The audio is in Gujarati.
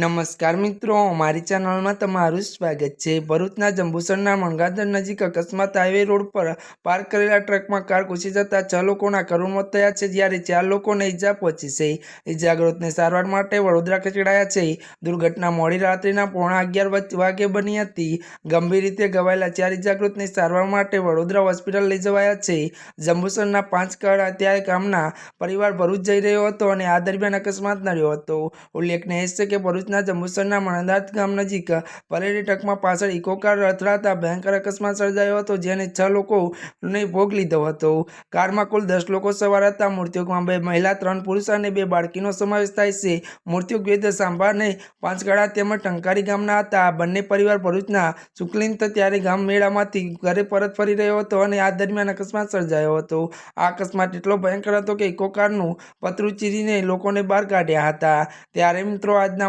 નમસ્કાર મિત્રો અમારી ચેનલમાં તમારું સ્વાગત છે. ભરૂચના જંબુસરના મણગાદર નજીક અકસ્માત હાઈવે રોડ પર પાર્ક કરેલા ટ્રકમાં કાર ઘૂસી જતા છ લોકોના કરુણ મોત થયા છે, જ્યારે ચાર લોકોને ઈજા પહોંચી છે. ઈજાગ્રસ્તને સારવાર માટે વડોદરા ખસેડાયા છે. દુર્ઘટના મોડી રાત્રિના પોણા અગિયાર વાગે બની હતી. ગંભીર રીતે ઘવાયેલા ચાર ઈજાગ્રસ્તને સારવાર માટે વડોદરા હોસ્પિટલ લઈ જવાયા છે. જંબુસરના પાંચ કળ અત્યારે ગામના પરિવાર ભરૂચ જઈ રહ્યો હતો અને આ દરમિયાન અકસ્માત નડ્યો હતો. ઉલ્લેખનીય છે કે ભરૂચના જંબુસરના મણદાત ગામ નજીક પરેલી ટ્રકમાં પાછળ ઇકોકાર અથડાતા ભયંકર અકસ્માત સર્જાયો હતો, જેને છ લોકોને ભોગ લીધો હતો. કારમાં કુલ દસ લોકો સવાર હતા. મૃત્યુમાં બે મહિલા, ત્રણ પુરુષ અને બે બાળકીનો સમાવેશ થાય છે. મૃત્યુક વેદ સાંભાને પાંચગાળા તેમજ ટંકારી ગામના હતા. બંને પરિવાર ભરૂચના સુકલિંત ત્યારે ગામ મેળામાંથી ઘરે પરત ફરી રહ્યો હતો અને આ દરમિયાન અકસ્માત સર્જાયો હતો. આ અકસ્માત એટલો ભયંકર હતો કે ઇકો કારનું પતરું ચીરીને લોકોને બહાર કાઢ્યા હતા. ત્યારે મિત્રો, આજના